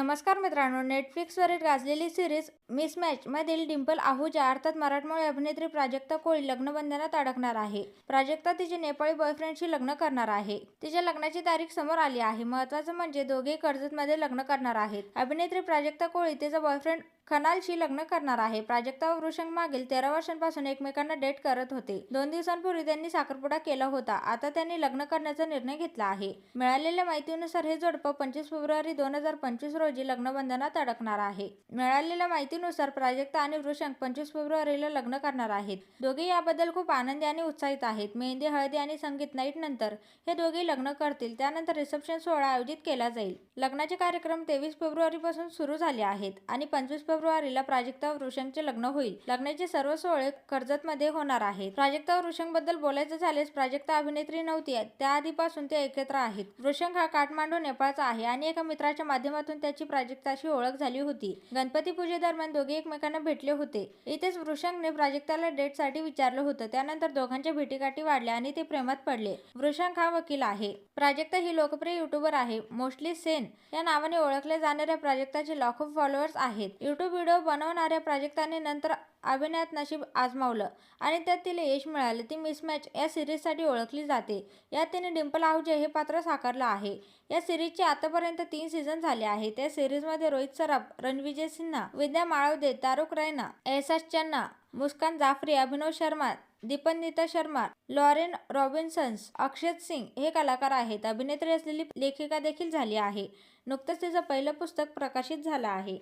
नमस्कार मित्रांनो नेटफ्लिक्सवरील गाजलेली सिरीज मिसमॅचमधील डिंपल आहुजा अर्थात मराठमोळी अभिनेत्री प्राजक्ता कोळी लग्नबंधनात अडकणार आहे. प्राजक्ता तिचे नेपाळी बॉयफ्रेंडशी लग्न करणार आहे. तिच्या लग्नाची तारीख समोर आली आहे. महत्वाचं म्हणजे दोघेही कर्जतमध्ये लग्न करणार आहेत. अभिनेत्री प्राजक्ता कोळी तिचा बॉयफ्रेंड खनालशी लग्न करणार आहे. प्राजक्ता व वृषंग मागील तेरा वर्षांपासून एकमेकांना डेट करत होते. दोन दिवसांपूर्वी त्यांनी साखरपुडा केला होता. आता त्यांनी लग्न करण्याचा निर्णय घेतला आहे. मिळालेल्या माहितीनुसार हे जोडपं पंचवीस फेब्रुवारी दोन हजार पंचवीस रोजी लग्नबंधनात अडकणार आहे. मिळालेल्या माहितीनुसार प्राजक्ता आणि वृषंग पंचवीस फेब्रुवारीला लग्न करणार आहेत. दोघे याबद्दल खूप आनंदी आणि उत्साहित आहेत. मेहंदी हळदी आणि संगीत नाईट नंतर हे दोघे लग्न करतील. त्यानंतर रिसेप्शन सोहळा आयोजित केला जाईल. लग्नाचे कार्यक्रम तेवीस फेब्रुवारी पासून सुरू झाले आहेत आणि पंचवीस फेब्रुवारीला प्राजक्ता व वृषंगचे लग्न होईल. लग्नाचे सर्व सोहळे कर्जतमध्ये होणार आहेत. प्राजक्ता व वृषंगबद्दल बोलायचं झाल्यास प्राजक्ता अभिनेत्री नव्हती. त्याआधीपासून ते एकत्र आहेत. वृषंग हा काठमांडू नेपाळचा आहे आणि एका मित्राच्या माध्यमातून त्याची प्राजक्ताशी ओळख झाली होती. गणपती पूजेदरम्यान दोघे एकमेकांना भेटले होते. इथेच वृषंगने प्राजक्ताला डेटसाठी विचारलं होतं. त्यानंतर दोघांच्या भेटीगाठी वाढल्या आणि ते प्रेमात पडले. वृषंग हा वकील आहे. प्राजक्ता ही लोकप्रिय युट्यूबर आहे. मोस्टली सेन या नावाने ओळखल्या जाणाऱ्या प्राजक्ताचे लाखो फॉलोअर्स आहेत. युट्यूब व्हिडिओ बनवणाऱ्या प्राजक्ताने नंतर अभिनयात नशीब आजमावलं आणि त्यात तिला यश मिळालं. ती मिसमॅच या सिरीजसाठी ओळखली जाते. यात तिने डिंपल आहुजे हे पात्र साकारलं आहे. या सिरीजचे आतापर्यंत तीन सीझन झाले आहेत. त्या सिरीजमध्ये रोहित सराफ रणविजय सिन्हा विद्या माळवदे तारुक रैना एहसास चन्ना मुस्कान जाफरी अभिनव शर्मा दीपननीता शर्मा लॉरेन रॉबिन्सन्स अक्षत सिंग हे कलाकार आहेत. अभिनेत्री असलेली लेखिका देखील झाली आहे. नुकतंच तिचं पहिलं पुस्तक प्रकाशित झालं आहे.